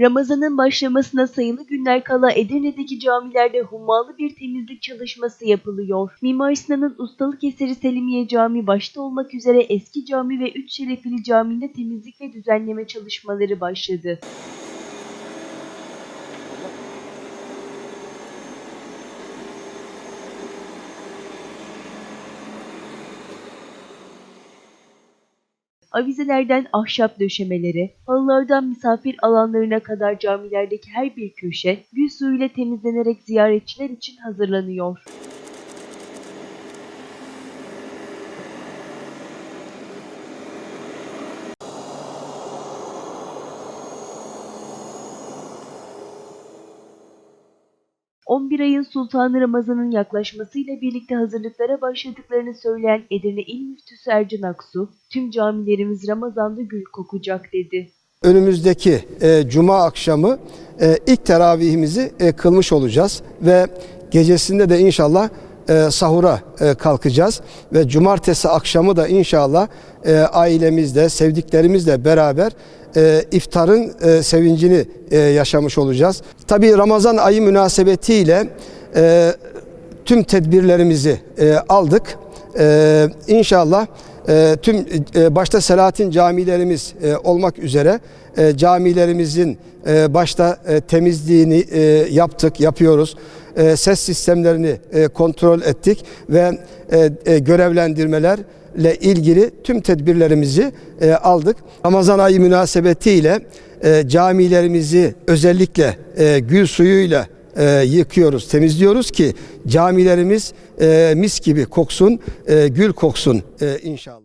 Ramazan'ın başlamasına sayılı günler kala Edirne'deki camilerde hummalı bir temizlik çalışması yapılıyor. Mimar Sinan'ın ustalık eseri Selimiye Camii başta olmak üzere eski cami ve Üç Şerefili Camii'nde temizlik ve düzenleme çalışmaları başladı. Avizelerden ahşap döşemelere, halılardan misafir alanlarına kadar camilerdeki her bir köşe gül suyuyla temizlenerek ziyaretçiler için hazırlanıyor. ...11 ayın Sultanı Ramazan'ın yaklaşmasıyla birlikte hazırlıklara başladıklarını söyleyen Edirne İl Müftüsü Ercan Aksu, tüm camilerimiz Ramazan'da gül kokacak dedi. önümüzdeki e, cuma akşamı e, ilk teravihimizi e, kılmış olacağız ve gecesinde de inşallah e, sahura e, kalkacağız ve cumartesi akşamı da inşallah e, ailemizle, sevdiklerimizle beraber e, iftarın e, sevincini e, yaşamış olacağız. Tabii Ramazan ayı münasebetiyle e, tüm tedbirlerimizi e, aldık. E, inşallah e, tüm e, başta Selahattin camilerimiz e, olmak üzere e, camilerimizin e, başta e, temizliğini e, yaptık, yapıyoruz. E, ses sistemlerini e, kontrol ettik ve e, e, ilgili tüm tedbirlerimizi aldık. Ramazan ayı münasebetiyle camilerimizi özellikle gül suyuyla yıkıyoruz, temizliyoruz ki camilerimiz mis gibi koksun, gül koksun inşallah.